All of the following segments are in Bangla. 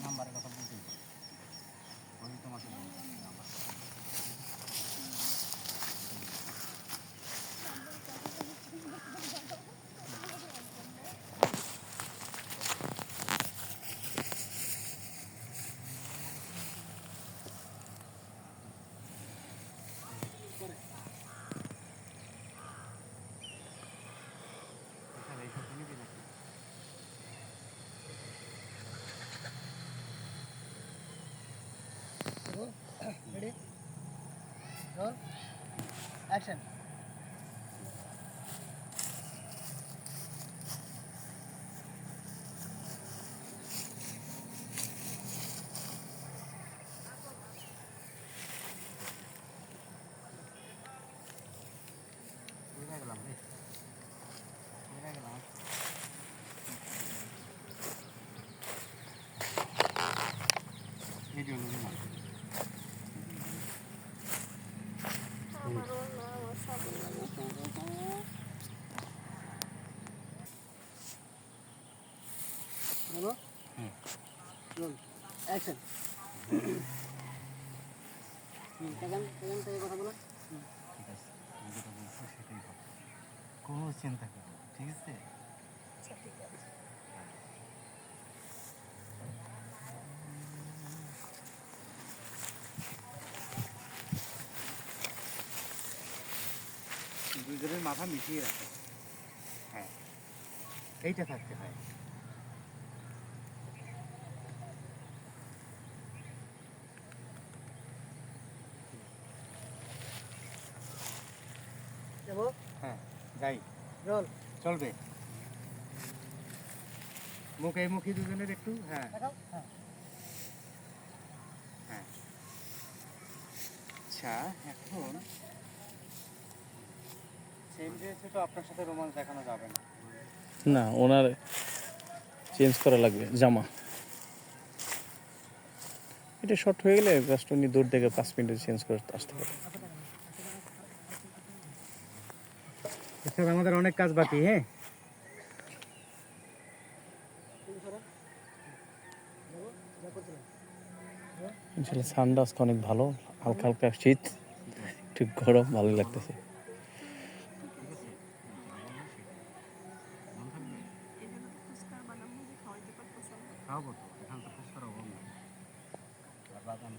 নাম্বারের কথা বলতেই। ওই তোমাকে Roll. Action. কোথায় গেলাম রে কোথায় গেলাম এই যে হলো রুমাল। আমারও না আমার সাবুন লাগে Hello? হুম। Roll. Action. সেকেন্ড সেকেন্ড থেকে কথা বলো ঠিক আছে তুমি যেটা বলছো সেটাই হবে কোনো চিন্তা করো না, ঠিক আছে আচ্ছা ঠিক আছে দুজনের মাথা মিশিয়ে রাখো হ্যাঁ এইটা থাকতে হয় যাব। হ্যাঁ যাই। চলবে। মুখ এই মুখী দুজনের একটু হ্যাঁ। হ্যাঁ। হ্যাঁ। আচ্ছা এখন সেম ড্রেসে তো আপনার সাথে রোমান্স দেখানো যাবে না। না ওনার চেঞ্জ করা লাগবে জামা। এটা শর্ট হয়ে গেলে জাস্ট উনি দূর থেকে পাঁচ মিনিটে চেঞ্জ করে আসতে পারে স্যার আমাদের অনেক কাজ বাকি হ্যাঁ? সানটা আজকে অনেক ভালো হালকা হালকা শীত একটু গরম ভালো লাগতেছে। খাওয়াবো তো এখানে তো ফুচকার অভাব নেই। আর বাগান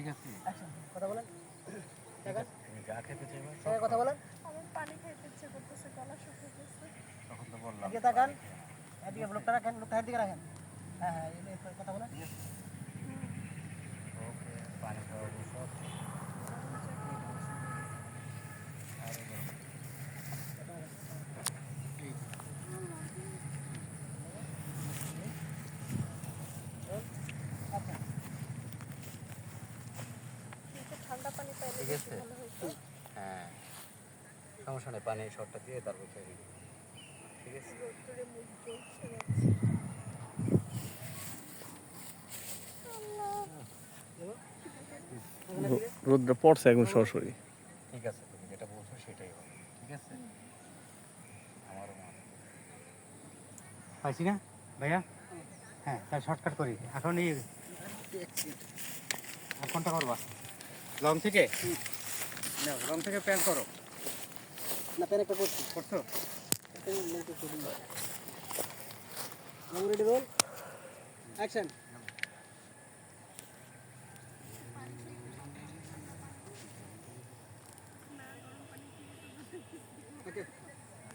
ঠিক আছে। কথা বলেন। যা খেতে চাইবে কথা বলেন। আমার পানি খেতে ইচ্ছে করতেছে গলা শুকিয়েছে তখন তো বললাম এদিকে তাকান। এদিকে লোকটা রাখেন লোকটা এদিকে রাখেন। হ্যাঁ হ্যাঁ কথা বলেন। ওকে পানি খাওয়াবো সব আরে বলো। এই আচ্ছা একটু ঠান্ডা পানি পাইলে ঠিক আছে। হ্যাঁ। সমস্যা নেই পানি শটটা দিয়ে তারপর ছেড়ে ঠিক আছে? রোদ্দুরে মুখ জ্বলছে যাচ্ছে আল্লাহ রো- রোদটা পড়ছে একদম সরাসরি। ঠিক আছে তুমি যেটা বলছো সেটাই হবে। ঠিক আছে? আমারও পাইছি না? ভাইয়া? হ্যাঁ তাহলে শর্টকাট করি। এখন এই কোনটা করবা? লং থেকে? না লং থেকে প্যান করো। না প্যান একটা করছি। করছ? পেন রেডি বল? অ্যাকশন